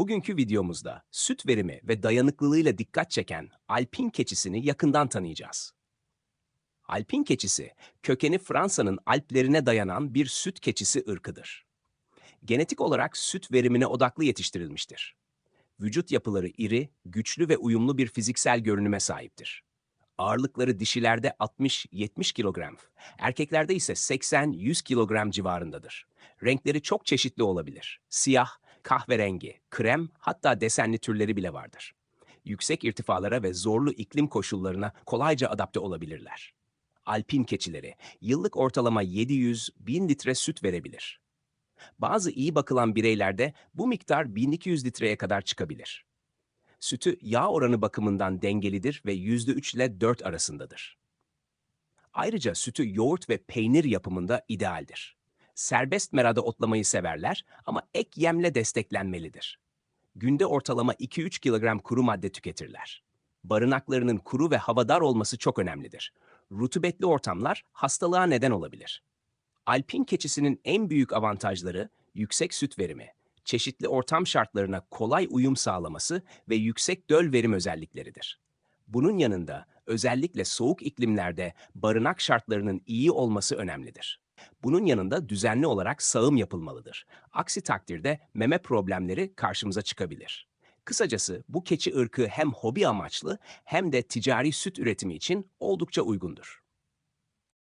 Bugünkü videomuzda süt verimi ve dayanıklılığıyla dikkat çeken Alpin keçisini yakından tanıyacağız. Alpin keçisi, kökeni Fransa'nın Alplerine dayanan bir süt keçisi ırkıdır. Genetik olarak süt verimine odaklı yetiştirilmiştir. Vücut yapıları iri, güçlü ve uyumlu bir fiziksel görünüme sahiptir. Ağırlıkları dişilerde 60-70 kilogram, erkeklerde ise 80-100 kilogram civarındadır. Renkleri çok çeşitli olabilir. Siyah, kahverengi, krem hatta desenli türleri bile vardır. Yüksek irtifalara ve zorlu iklim koşullarına kolayca adapte olabilirler. Alpin keçileri yıllık ortalama 700-1000 litre süt verebilir. Bazı iyi bakılan bireylerde bu miktar 1200 litreye kadar çıkabilir. Sütü yağ oranı bakımından dengelidir ve %3 ile 4 arasındadır. Ayrıca sütü yoğurt ve peynir yapımında idealdir. Serbest merada otlamayı severler ama ek yemle desteklenmelidir. Günde ortalama 2-3 kilogram kuru madde tüketirler. Barınaklarının kuru ve havadar olması çok önemlidir. Rutubetli ortamlar hastalığa neden olabilir. Alpin keçisinin en büyük avantajları yüksek süt verimi, çeşitli ortam şartlarına kolay uyum sağlaması ve yüksek döl verim özellikleridir. Bunun yanında özellikle soğuk iklimlerde barınak şartlarının iyi olması önemlidir. Bunun yanında düzenli olarak sağım yapılmalıdır. Aksi takdirde meme problemleri karşımıza çıkabilir. Kısacası bu keçi ırkı hem hobi amaçlı hem de ticari süt üretimi için oldukça uygundur.